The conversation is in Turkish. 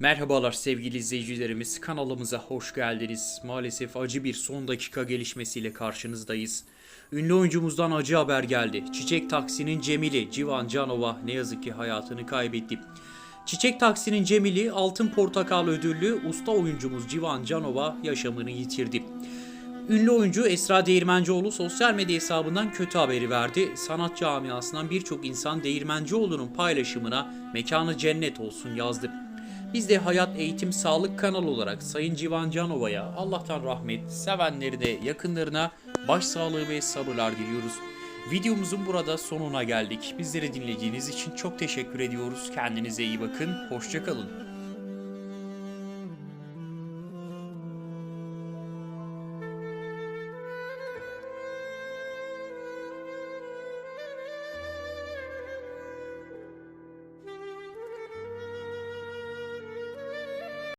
Merhabalar sevgili izleyicilerimiz. Kanalımıza hoş geldiniz. Maalesef acı bir son dakika gelişmesiyle karşınızdayız. Ünlü oyuncumuzdan acı haber geldi. Çiçek Taksi'nin Cemili Civan Canova ne yazık ki hayatını kaybetti. Çiçek Taksi'nin Cemili Altın Portakal ödüllü usta oyuncumuz Civan Canova yaşamını yitirdi. Ünlü oyuncu Esra Değirmencioğlu sosyal medya hesabından kötü haberi verdi. Sanat camiasından birçok insan Değirmencioğlu'nun paylaşımına mekanı cennet olsun yazdı. Biz de Hayat Eğitim Sağlık kanalı olarak Sayın Civan Canova'ya Allah'tan rahmet, sevenlerine, yakınlarına başsağlığı ve sabırlar diliyoruz. Videomuzun burada sonuna geldik. Bizleri dinlediğiniz için çok teşekkür ediyoruz. Kendinize iyi bakın. Hoşçakalın.